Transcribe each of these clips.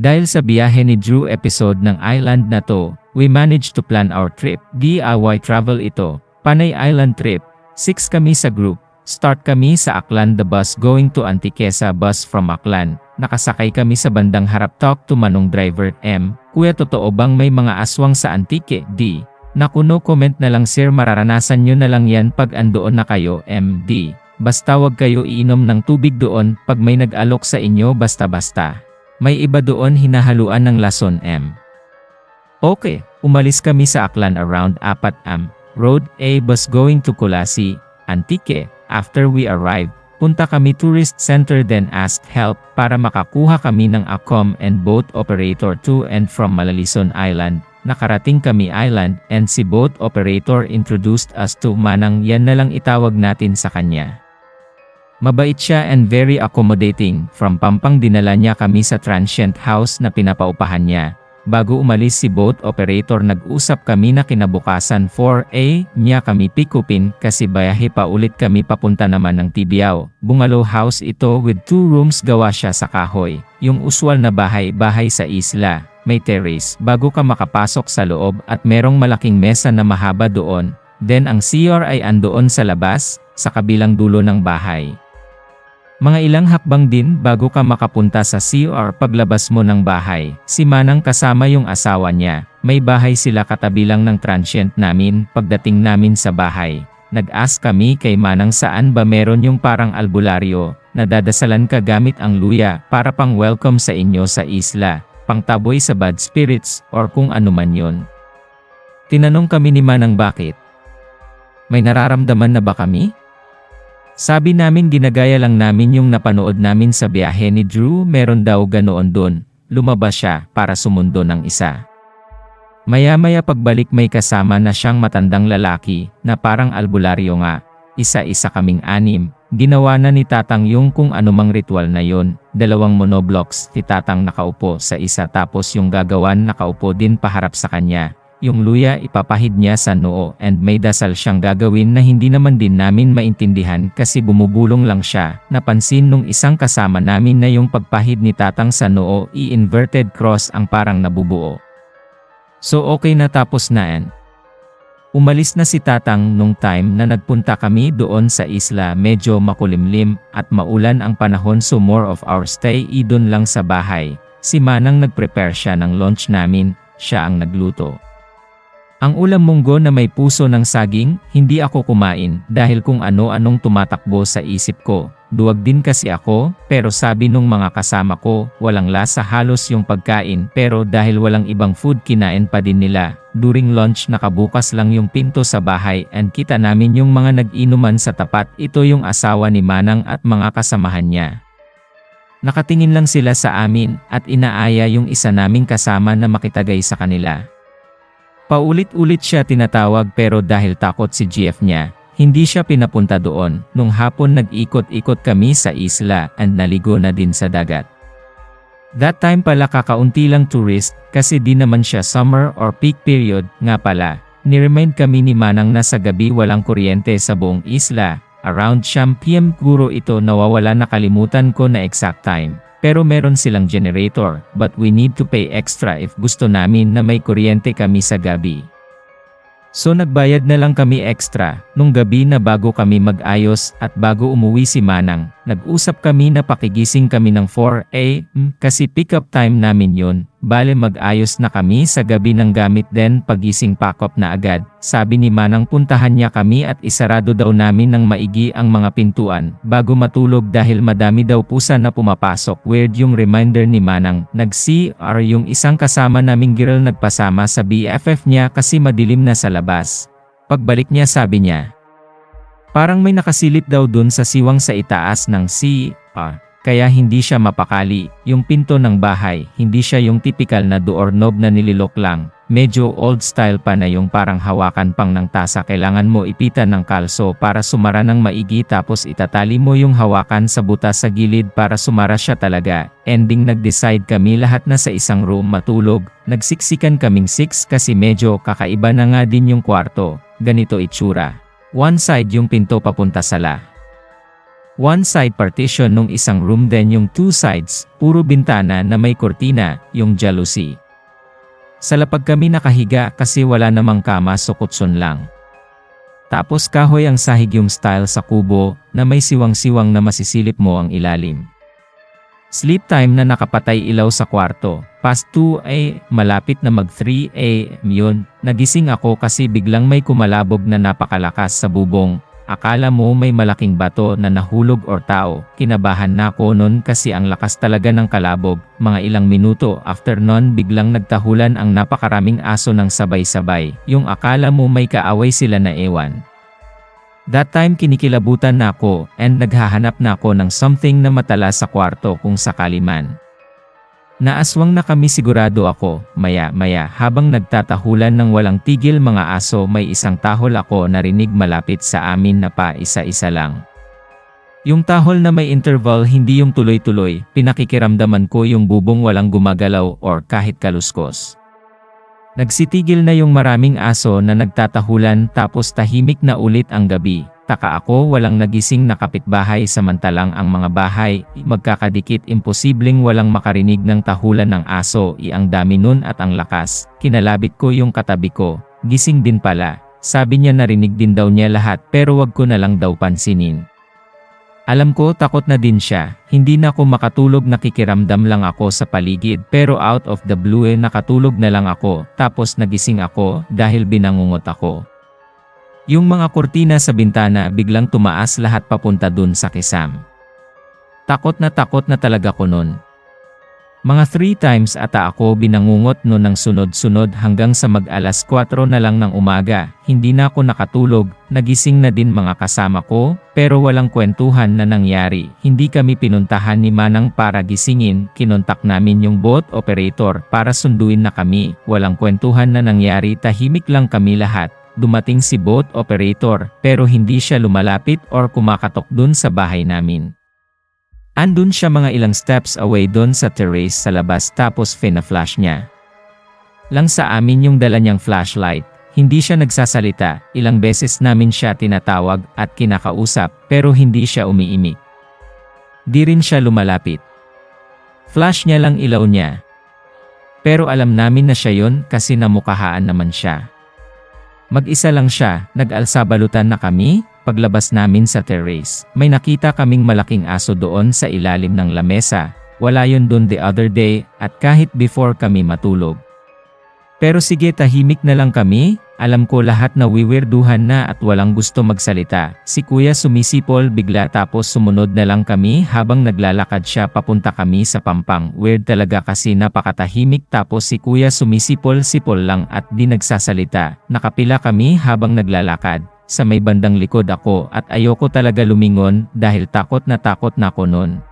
Dahil sa biyahe ni Drew episode ng island na to, we managed to plan our trip. DIY travel ito. Panay Island trip. Six kami sa group. Start kami sa Aklan the bus going to Antiquesa bus from Aklan. Nakasakay kami sa bandang harap talk to Manong driver M. Kuya totoo bang may mga aswang sa Antique? D. Naku no comment na lang sir mararanasan nyo na lang yan pag andoon na kayo MD. Basta wag kayo iinom ng tubig doon pag may nag-alok sa inyo basta-basta. May iba doon hinahaluan ng lason M. Okay, umalis kami sa Aklan around 4 am. Road A bus going to Kulasi, Antique. After we arrived, punta kami tourist center then asked help para makakuha kami ng ACOM and boat operator to and from Malalison Island. Nakarating kami island and si boat operator introduced us to Manang yan na lang itawag natin sa kanya. Mabait siya and very accommodating. From Pampang dinala niya kami sa transient house na pinapaupahan niya. Bago umalis si boat operator nag-usap kami na kinabukasan 4A niya kami pikupin kasi bayahe pa ulit kami papunta naman ng Tibiao. Bungalow house ito with two rooms gawa siya sa kahoy. Yung usual na bahay-bahay sa isla. May terrace bago ka makapasok sa loob at merong malaking mesa na mahaba doon. Then ang CR ay andoon sa labas, sa kabilang dulo ng bahay. Mga ilang hakbang din bago ka makapunta sa CR paglabas mo ng bahay. Si Manang kasama yung asawa niya. May bahay sila katabilang ng transient namin pagdating namin sa bahay. Nag-ask kami kay Manang saan ba meron yung parang albularyo, na dadasalan ka gamit ang luya para pang welcome sa inyo sa isla, pangtaboy sa bad spirits, or kung ano man yon. Tinanong kami ni Manang bakit. May nararamdaman na ba kami? Sabi namin ginagaya lang namin yung napanood namin sa biyahe ni Drew meron daw ganoon doon. Lumabas siya para sumundo ng isa. Maya-maya pagbalik may kasama na siyang matandang lalaki na parang albularyo nga. Isa-isa kaming anim. Ginawa na ni Tatang yung kung anumang ritual na yon. Dalawang monoblocks si Tatang nakaupo sa isa tapos yung gagawan nakaupo din paharap sa kanya. Yung luya ipapahid niya sa noo and may dasal siyang gagawin na hindi naman din namin maintindihan kasi bumubulong lang siya. Napansin nung isang kasama namin na yung pagpahid ni tatang sa noo i-inverted cross ang parang nabubuo. So okay na tapos na yan. Umalis na si tatang nung time na nagpunta kami doon sa isla medyo makulimlim at maulan ang panahon so more of our stay idon lang sa bahay. Si Manang nagprepare siya ng lunch namin, siya ang nagluto. Ang ulam munggo na may puso ng saging, hindi ako kumain dahil kung ano-anong tumatakbo sa isip ko. Duwag din kasi ako, pero sabi nung mga kasama ko, walang lasa halos yung pagkain pero dahil walang ibang food kinain pa din nila. During lunch nakabukas lang yung pinto sa bahay and kita namin yung mga nag-inuman sa tapat. Ito yung asawa ni Manang at mga kasamahan niya. Nakatingin lang sila sa amin at inaaya yung isa naming kasama na makitagay sa kanila. Paulit-ulit siya tinatawag pero dahil takot si GF niya, hindi siya pinapunta doon. Nung hapon nag-ikot-ikot kami sa isla and naligo na din sa dagat. That time pala kakaunti lang tourist kasi di naman siya summer or peak period nga pala. Niremind kami ni Manang na sa gabi walang kuryente sa buong isla. Around siyam PM guro ito nawawala nakalimutan ko na exact time. Pero meron silang generator, but we need to pay extra if gusto namin na may kuryente kami sa gabi. So nagbayad na lang kami extra, nung gabi na bago kami mag-ayos at bago umuwi si Manang, nag-usap kami na pakigising kami ng 4 a.m. kasi pick up time namin yon. Bale mag-ayos na kami sa gabi ng gamit then pagising pack up na agad. Sabi ni Manang puntahan niya kami at isarado daw namin ng maigi ang mga pintuan bago matulog dahil madami daw pusa na pumapasok. Weird yung reminder ni Manang. Nag-CR yung isang kasama naming girl nagpasama sa BFF niya kasi madilim na sa labas. Pagbalik niya sabi niya, Parang may nakasilip daw dun sa siwang sa itaas ng CR. Kaya hindi siya mapakali, yung pinto ng bahay, hindi siya yung typical na doorknob na nililok lang. Medyo old style pa na yung parang hawakan pang ng tasa kailangan mo ipitan ng kalso para sumara ng maigi tapos itatali mo yung hawakan sa butas sa gilid para sumara siya talaga. Ending nag-decide kami lahat na sa isang room matulog. Nagsiksikan kaming six kasi medyo kakaiba na nga din yung kwarto. Ganito itsura. One side yung pinto papunta sa la. One side partition nung isang room then yung two sides, puro bintana na may kortina, yung jalousie. Sa lapag kami nakahiga kasi wala namang kama so kutson lang. Tapos kahoy ang sahig yung style sa kubo na may siwang-siwang na masisilip mo ang ilalim. Sleep time na nakapatay ilaw sa kwarto. Past 2 ay malapit na mag 3 am yun. Nagising ako kasi biglang may kumalabog na napakalakas sa bubong. Akala mo may malaking bato na nahulog or tao. Kinabahan na ako nun kasi ang lakas talaga ng kalabog. Mga ilang minuto after nun biglang nagtahulan ang napakaraming aso ng sabay-sabay. Yung akala mo may kaaway sila na ewan. That time kinikilabutan na ako and naghahanap na ako ng something na matala sa kwarto kung sakali man. Naaswang na kami sigurado ako, maya-maya habang nagtatahulan ng walang tigil mga aso may isang tahol ako narinig malapit sa amin na pa isa-isa lang. Yung tahol na may interval hindi yung tuloy-tuloy, pinakikiramdaman ko yung bubong walang gumagalaw or kahit kaluskos. Nagsitigil na yung maraming aso na nagtatahulan tapos tahimik na ulit ang gabi. Taka ako walang nagising na kapitbahay samantalang ang mga bahay, magkakadikit imposibleng walang makarinig ng tahulan ng aso i ang dami nun at ang lakas. Kinalabit ko yung katabi ko, gising din pala. Sabi niya narinig din daw niya lahat pero wag ko na lang daw pansinin. Alam ko takot na din siya, hindi na ako makatulog nakikiramdam lang ako sa paligid pero out of the blue eh nakatulog na lang ako tapos nagising ako dahil binangungot ako. Yung mga kurtina sa bintana biglang tumaas lahat papunta dun sa kisam. Takot na takot na talaga ko nun. Mga three times ata ako binangungot no ng sunod-sunod hanggang sa mag-alas 4 na lang ng umaga, hindi na ako nakatulog, nagising na din mga kasama ko, pero walang kwentuhan na nangyari. Hindi kami pinuntahan ni Manang para gisingin, kinontak namin yung boat operator para sunduin na kami, walang kwentuhan na nangyari tahimik lang kami lahat. Dumating si boat operator, pero hindi siya lumalapit or kumakatok dun sa bahay namin. Andun siya mga ilang steps away doon sa terrace sa labas tapos fina-flash niya. Lang sa amin yung dala niyang flashlight, hindi siya nagsasalita, ilang beses namin siya tinatawag at kinakausap pero hindi siya umiimik. Di rin siya lumalapit. Flash niya lang ilaw niya. Pero alam namin na siya yon kasi namukahaan naman siya. Mag-isa lang siya, nag-alsa balutan na kami, paglabas namin sa terrace, may nakita kaming malaking aso doon sa ilalim ng lamesa, wala yun doon the other day, at kahit before kami matulog. Pero sige tahimik na lang kami, alam ko lahat na wiwirduhan na at walang gusto magsalita. Si kuya sumisipol bigla tapos sumunod na lang kami habang naglalakad siya papunta kami sa pampang. Weird talaga kasi napakatahimik tapos si kuya sumisipol-sipol lang at di nagsasalita. Nakapila kami habang naglalakad. Sa may bandang likod ako at ayoko talaga lumingon dahil takot na takot na ako noon.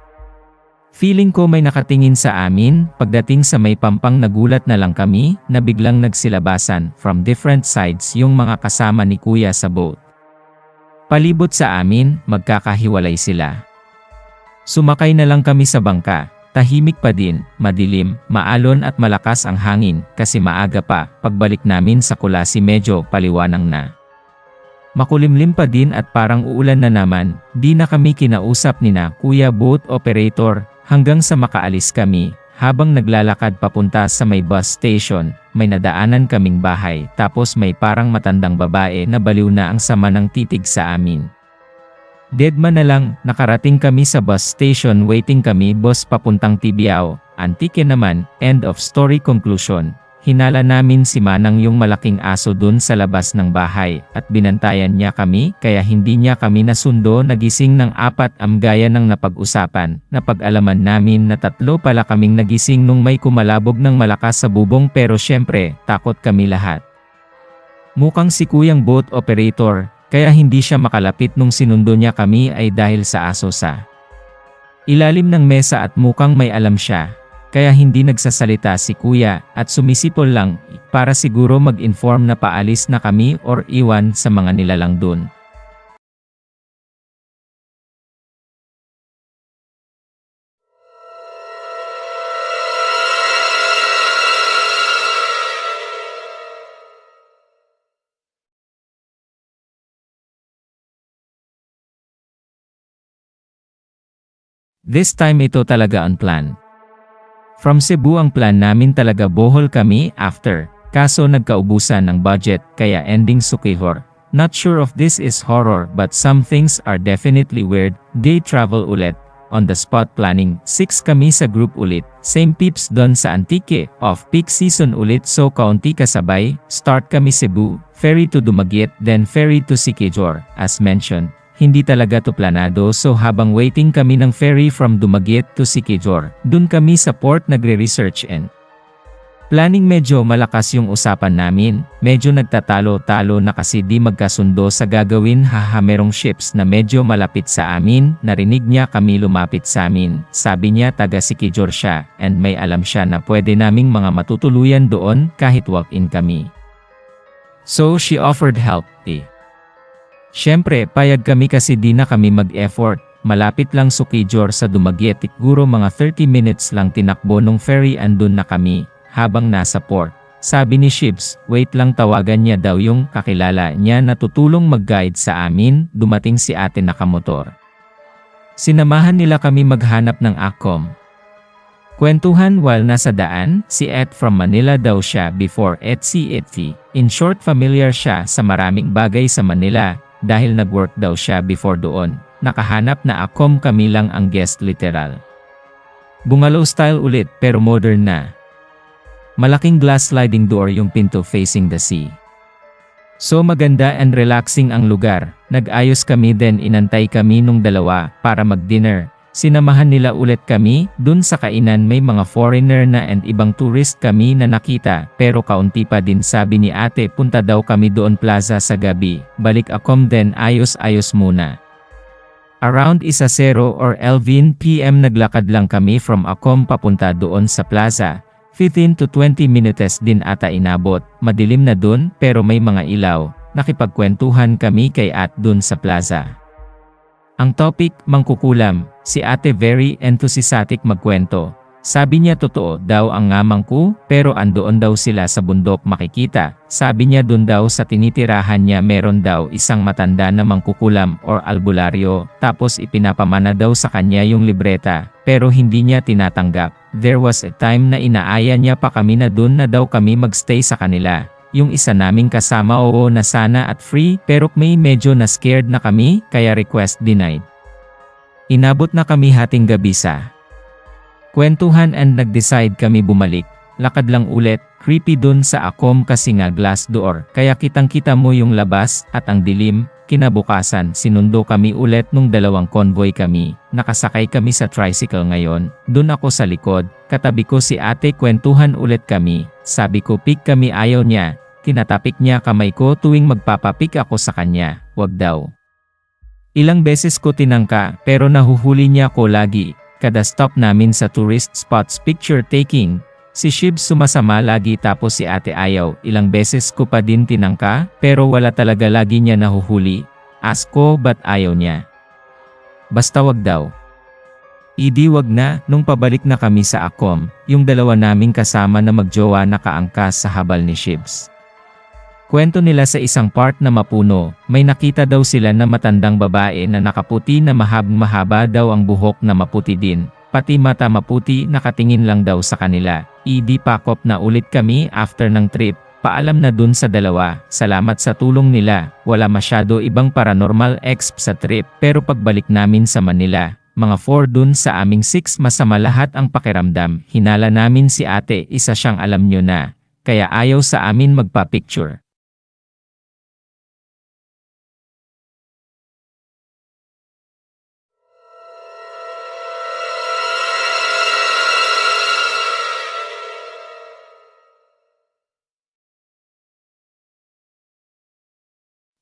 Feeling ko may nakatingin sa amin, pagdating sa may pampang nagulat na lang kami, na biglang nagsilabasan, from different sides yung mga kasama ni kuya sa boat. Palibot sa amin, magkakahiwalay sila. Sumakay na lang kami sa bangka, tahimik pa din, madilim, maalon at malakas ang hangin, kasi maaga pa, pagbalik namin sa kulasi medyo paliwanang na. Makulimlim pa din at parang uulan na naman, di na kami kinausap ni na Kuya Boat Operator, hanggang sa makaalis kami, habang naglalakad papunta sa may bus station, may nadaanan kaming bahay tapos may parang matandang babae na baliw na ang sama ng titig sa amin. Deadman na lang, nakarating kami sa bus station waiting kami bus papuntang Tibiao, Antique naman, end of story conclusion. Hinala namin si Manang yung malaking aso dun sa labas ng bahay at binantayan niya kami kaya hindi niya kami nasundo nagising ng apat am gaya ng napag-usapan. Napag-alaman namin na tatlo pala kaming nagising nung may kumalabog ng malakas sa bubong pero syempre, takot kami lahat. Mukhang si kuyang boat operator, kaya hindi siya makalapit nung sinundo niya kami ay dahil sa aso sa ilalim ng mesa at mukhang may alam siya, kaya hindi nagsasalita si kuya at sumisipol lang para siguro mag-inform na paalis na kami or iwan sa mga nilalang dun. This time ito talaga on plan. From Cebu ang plan namin talaga Bohol kami after, kaso nagkaubusan ng budget kaya ending Sukihor. Not sure if this is horror but some things are definitely weird, day travel ulit, on the spot planning, 6 kami sa group ulit, same peeps doon sa Antique, off-peak season ulit so kaunti kasabay, start kami Cebu, ferry to Dumaguete then ferry to Siquijor, as mentioned, hindi talaga to planado so habang waiting kami ng ferry from Dumaguete to Siquijor, dun kami sa port nagre-research and Planning medyo malakas yung usapan namin, medyo nagtatalo-talo na kasi di magkasundo sa gagawin haha merong ships na medyo malapit sa amin, narinig niya kami lumapit sa amin, sabi niya taga Sikijor siya, and may alam siya na pwede naming mga matutuluyan doon kahit walk-in kami. So she offered help, eh. Siyempre, payag kami kasi di na kami mag-effort. Malapit lang Sukijor sa Dumaguete, guro mga 30 minutes lang tinakbo nung ferry andun na kami, habang nasa port. Sabi ni Shibs, wait lang tawagan niya daw yung kakilala niya na tutulong mag-guide sa amin, dumating si ate nakamotor. Sinamahan nila kami maghanap ng akom. Kwentuhan while nasa daan, si Ed from Manila daw siya before Etsy Etsy. In short familiar siya sa maraming bagay sa Manila, dahil nag-work daw siya before doon. Nakahanap na akom kami lang ang guest literal. Bungalow style ulit pero modern na. Malaking glass sliding door yung pinto facing the sea. So maganda and relaxing ang lugar, nag-ayos kami then inantay kami nung dalawa para mag-dinner. Sinamahan nila ulit kami, dun sa kainan may mga foreigner na and ibang tourist kami na nakita, pero kaunti pa din sabi ni ate punta daw kami doon plaza sa gabi, balik akom then ayos-ayos muna. Around isa zero or 11 PM naglakad lang kami from Akom papunta doon sa plaza, 15 to 20 minutes din ata inabot, madilim na dun pero may mga ilaw, nakipagkwentuhan kami kay at dun sa plaza. Ang topic, mangkukulam, si ate very enthusiastic magkwento. Sabi niya totoo daw ang ngamang ko, pero andoon daw sila sa bundok makikita. Sabi niya dun daw sa tinitirahan niya meron daw isang matanda na mangkukulam or albularyo, tapos ipinapamana daw sa kanya yung libreta, pero hindi niya tinatanggap. There was a time na inaaya niya pa kami na dun na daw kami magstay sa kanila. Yung isa naming kasama oo na sana at free pero may medyo na scared na kami kaya request denied. Inabot na kami hating gabi sa Kwentuhan and nag-decide kami bumalik. Lakad lang ulit, creepy dun sa akom kasi nga glass door, kaya kitang-kita mo yung labas at ang dilim. Kinabukasan, sinundo kami ulit nung dalawang convoy kami. Nakasakay kami sa tricycle ngayon. Dun ako sa likod, katabi ko si ate kwentuhan ulit kami. Sabi ko pick kami ayaw niya. Tinatapik niya kamay ko tuwing magpapapik ako sa kanya. Wag daw. Ilang beses ko tinangka pero nahuhuli niya ko lagi. Kada stop namin sa tourist spots picture taking, si Shib sumasama lagi tapos si ate ayaw. Ilang beses ko pa din tinangka, pero wala talaga lagi niya nahuhuli. Ask ko but ayaw niya. Basta wag daw. Idi wag na, nung pabalik na kami sa Akom, yung dalawa naming kasama na magjowa nakaangkas sa habal ni Shibs. Kwento nila sa isang part na mapuno, may nakita daw sila na matandang babae na nakaputi na mahab-mahaba daw ang buhok na maputi din, pati mata maputi nakatingin lang daw sa kanila. Idi pakop na ulit kami after ng trip, paalam na dun sa dalawa, salamat sa tulong nila, wala masyado ibang paranormal exp sa trip pero pagbalik namin sa Manila, mga 4 dun sa aming 6 masama lahat ang pakiramdam, hinala namin si ate isa siyang alam nyo na, kaya ayaw sa amin magpa-picture.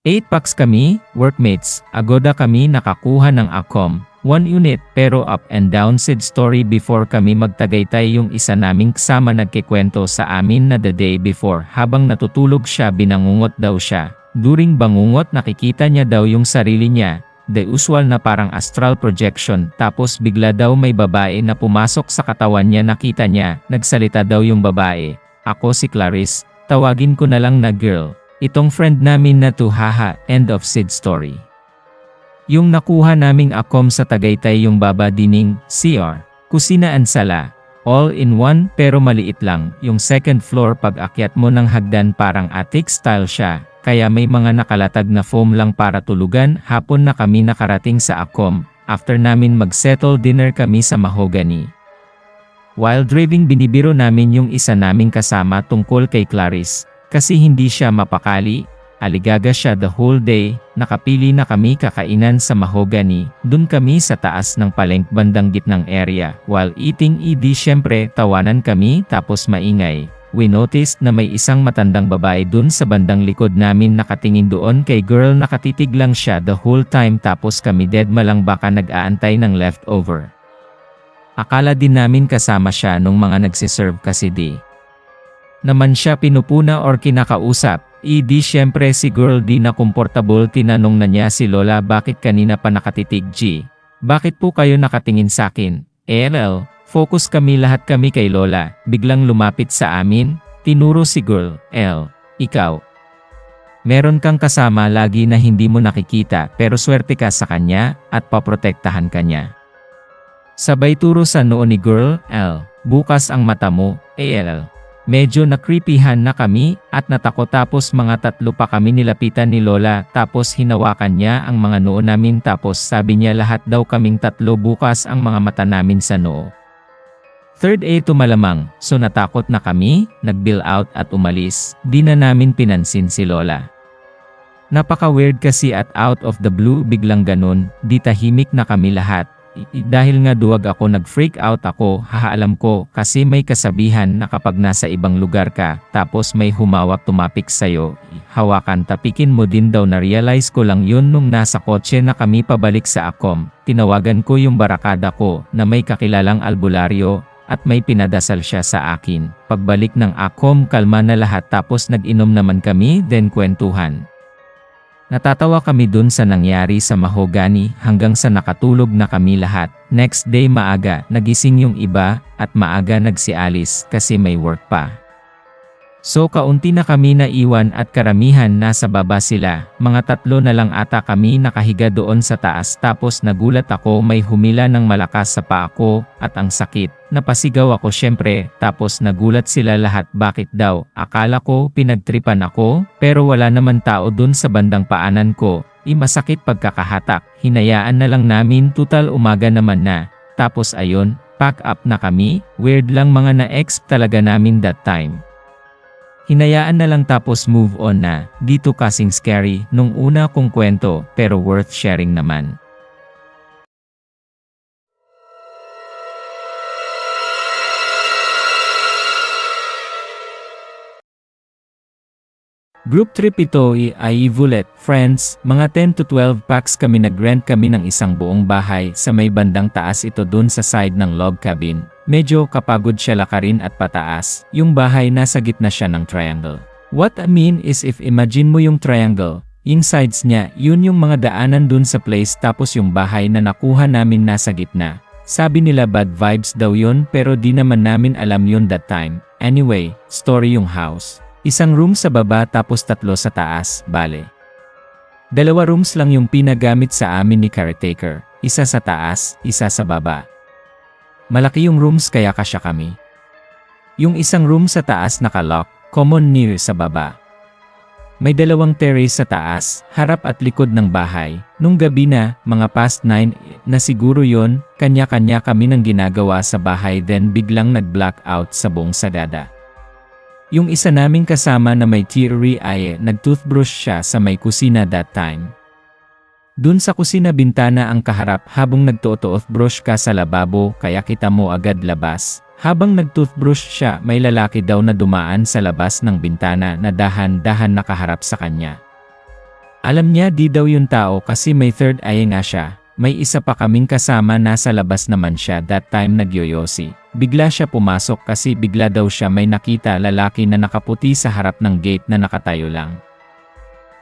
Eight packs kami, workmates, agoda kami nakakuha ng ACOM, one unit pero up and down said story before kami magtagaytay yung isa naming kasama nagkikwento sa amin na the day before. Habang natutulog siya binangungot daw siya. During bangungot nakikita niya daw yung sarili niya, the usual na parang astral projection. Tapos bigla daw may babae na pumasok sa katawan niya nakita niya, nagsalita daw yung babae, ako si Clarice, tawagin ko na lang na girl. Itong friend namin na to haha, end of Sid story. Yung nakuha naming akom sa Tagaytay yung baba dining, CR, kusina and sala. All in one pero maliit lang. Yung second floor pag akyat mo ng hagdan parang attic style siya. Kaya may mga nakalatag na foam lang para tulugan. Hapon na kami nakarating sa akom. After namin mag-settle dinner kami sa Mahogany. While driving binibiro namin yung isa naming kasama tungkol kay Clarice. Kasi hindi siya mapakali, Aligaga siya the whole day, nakapili na kami kakainan sa mahogany, dun kami sa taas ng palengk bandang gitnang area. While eating edi syempre tawanan kami tapos maingay. We noticed na may isang matandang babae dun sa bandang likod namin nakatingin doon kay girl nakatitig lang siya the whole time tapos kami dead malang baka nag-aantay ng leftover. Akala din namin kasama siya nung mga nagsiserve kasi di. Naman siya pinupuna or kinakausap, Idi syempre si girl di na komportable tinanong na niya si Lola bakit kanina pa nakatitig G. Bakit po kayo nakatingin sa akin? LL, focus kami lahat kami kay Lola, biglang lumapit sa amin, tinuro si girl, L, ikaw. Meron kang kasama lagi na hindi mo nakikita pero swerte ka sa kanya at paprotektahan kanya. Sabay turo sa noo ni girl, L, bukas ang mata mo, ALL. Medyo nakripihan na kami at natakot tapos mga tatlo pa kami nilapitan ni Lola tapos hinawakan niya ang mga noo namin tapos sabi niya lahat daw kaming tatlo bukas ang mga mata namin sa noo. Third A to malamang, so natakot na kami, nag-bill out at umalis, di na namin pinansin si Lola. Napaka-weird kasi at out of the blue biglang ganun, di tahimik na kami lahat, dahil nga duwag ako nag-freak out ako, hahaalam ko, kasi may kasabihan na kapag nasa ibang lugar ka, tapos may humawak tumapik sa'yo, hawakan tapikin mo din daw na realize ko lang yun nung nasa kotse na kami pabalik sa akom, tinawagan ko yung barakada ko, na may kakilalang albularyo, at may pinadasal siya sa akin. Pagbalik ng akom kalma na lahat tapos nag-inom naman kami, then kwentuhan. Natatawa kami dun sa nangyari sa Mahogany hanggang sa nakatulog na kami lahat. Next day maaga, nagising yung iba, at maaga nagsialis kasi may work pa. So kaunti na kami naiwan at karamihan nasa baba sila, mga tatlo na lang ata kami nakahiga doon sa taas tapos nagulat ako may humila ng malakas sa paa ko, at ang sakit. Napasigaw ako syempre, tapos nagulat sila lahat bakit daw, akala ko pinagtripan ako, pero wala naman tao dun sa bandang paanan ko, imasakit pagkakahatak, hinayaan na lang namin tutal umaga naman na, tapos ayon, pack up na kami, weird lang mga na-ex talaga namin that time. Hinayaan na lang tapos move on na, dito kasing scary nung una kong kwento pero worth sharing naman. Group trip ito ay Ivulet, friends, mga 10 to 12 packs kami nag-rent kami ng isang buong bahay sa may bandang taas ito dun sa side ng log cabin. Medyo kapagod siya lakarin at pataas, yung bahay nasa gitna siya ng triangle. What I mean is if imagine mo yung triangle, yung sides niya, yun yung mga daanan dun sa place tapos yung bahay na nakuha namin nasa gitna. Sabi nila bad vibes daw yun pero di naman namin alam yun that time. Anyway, story yung house. Isang room sa baba tapos tatlo sa taas, bale. Dalawa rooms lang yung pinagamit sa amin ni caretaker, isa sa taas, isa sa baba. Malaki yung rooms kaya kasya kami. Yung isang room sa taas nakalock, common near sa baba. May dalawang terrace sa taas, harap at likod ng bahay. Nung gabi na, mga past 9 na siguro yon, kanya-kanya kami ng ginagawa sa bahay then biglang nag-black out sa buong sadada. Yung isa naming kasama na may teary ay nagtoothbrush siya sa may kusina that time. Dun sa kusina bintana ang kaharap habang nagtoothbrush ka sa lababo kaya kita mo agad labas. Habang nagtoothbrush siya may lalaki daw na dumaan sa labas ng bintana na dahan-dahan nakaharap sa kanya. Alam niya di daw yung tao kasi may third eye nga siya. May isa pa kaming kasama nasa labas naman siya that time nagyoyosi. Bigla siya pumasok kasi bigla daw siya may nakita lalaki na nakaputi sa harap ng gate na nakatayo lang.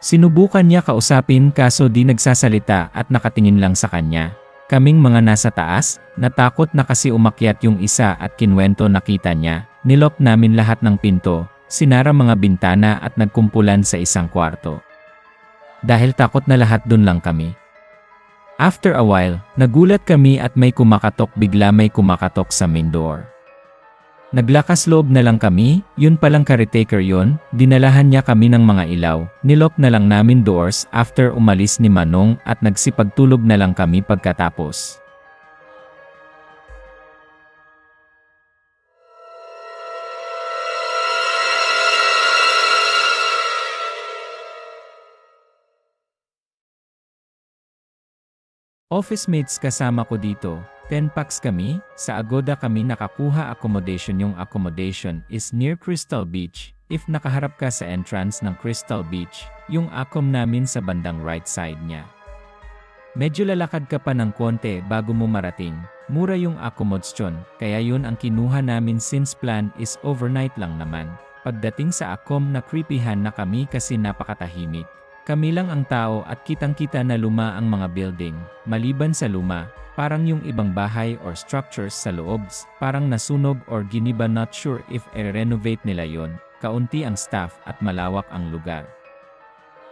Sinubukan niya kausapin kaso di nagsasalita at nakatingin lang sa kanya. Kaming mga nasa taas, natakot na kasi umakyat yung isa at kinwento nakita niya, nilok namin lahat ng pinto, sinara mga bintana at nagkumpulan sa isang kwarto. Dahil takot na lahat dun lang kami. After a while, nagulat kami at may kumakatok bigla may kumakatok sa main door. Naglakas loob na lang kami, yun palang caretaker yon, dinalahan niya kami ng mga ilaw, nilok na lang namin doors after umalis ni Manong at nagsipagtulog na lang kami pagkatapos. Office mates kasama ko dito, 10 packs kami, sa Agoda kami nakakuha accommodation yung accommodation is near Crystal Beach, if nakaharap ka sa entrance ng Crystal Beach, yung acom namin sa bandang right side niya. Medyo lalakad ka pa ng konti bago mo marating, mura yung accommodation, kaya yun ang kinuha namin since plan is overnight lang naman. Pagdating sa akom na creepyhan na kami kasi napakatahimik. Kami lang ang tao at kitang-kita na luma ang mga building, maliban sa luma, parang yung ibang bahay or structures sa loobs, parang nasunog or giniba not sure if i-renovate nila yon. kaunti ang staff at malawak ang lugar.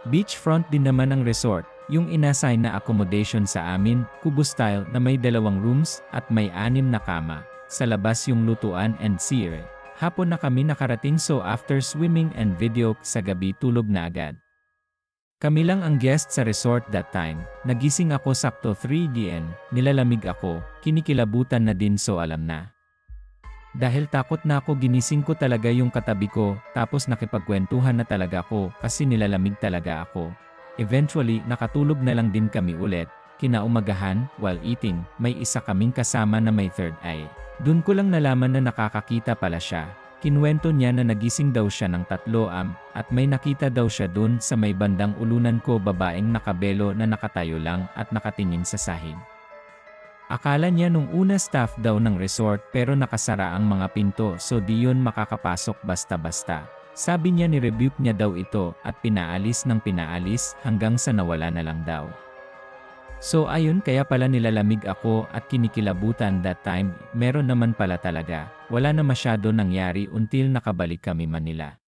Beachfront din naman ang resort, yung inassign na accommodation sa amin, kubo style na may dalawang rooms at may anim na kama. Sa labas yung lutuan and sire. Hapon na kami nakarating so after swimming and video sa gabi tulog na agad. Kami lang ang guest sa resort that time. Nagising ako sakto 3 nilalamig ako, kinikilabutan na din so alam na. Dahil takot na ako ginising ko talaga yung katabi ko, tapos nakipagkwentuhan na talaga ako kasi nilalamig talaga ako. Eventually, nakatulog na lang din kami ulit. Kinaumagahan, while eating, may isa kaming kasama na may third eye. Dun ko lang nalaman na nakakakita pala siya, Kinwento niya na nagising daw siya ng tatlo am, at may nakita daw siya dun sa may bandang ulunan ko babaeng nakabelo na nakatayo lang at nakatingin sa sahig. Akala niya nung una staff daw ng resort pero nakasara ang mga pinto so di yun makakapasok basta-basta. Sabi niya ni-rebuke niya daw ito at pinaalis ng pinaalis hanggang sa nawala na lang daw. So ayun kaya pala nilalamig ako at kinikilabutan that time, meron naman pala talaga, wala na masyado nangyari until nakabalik kami Manila.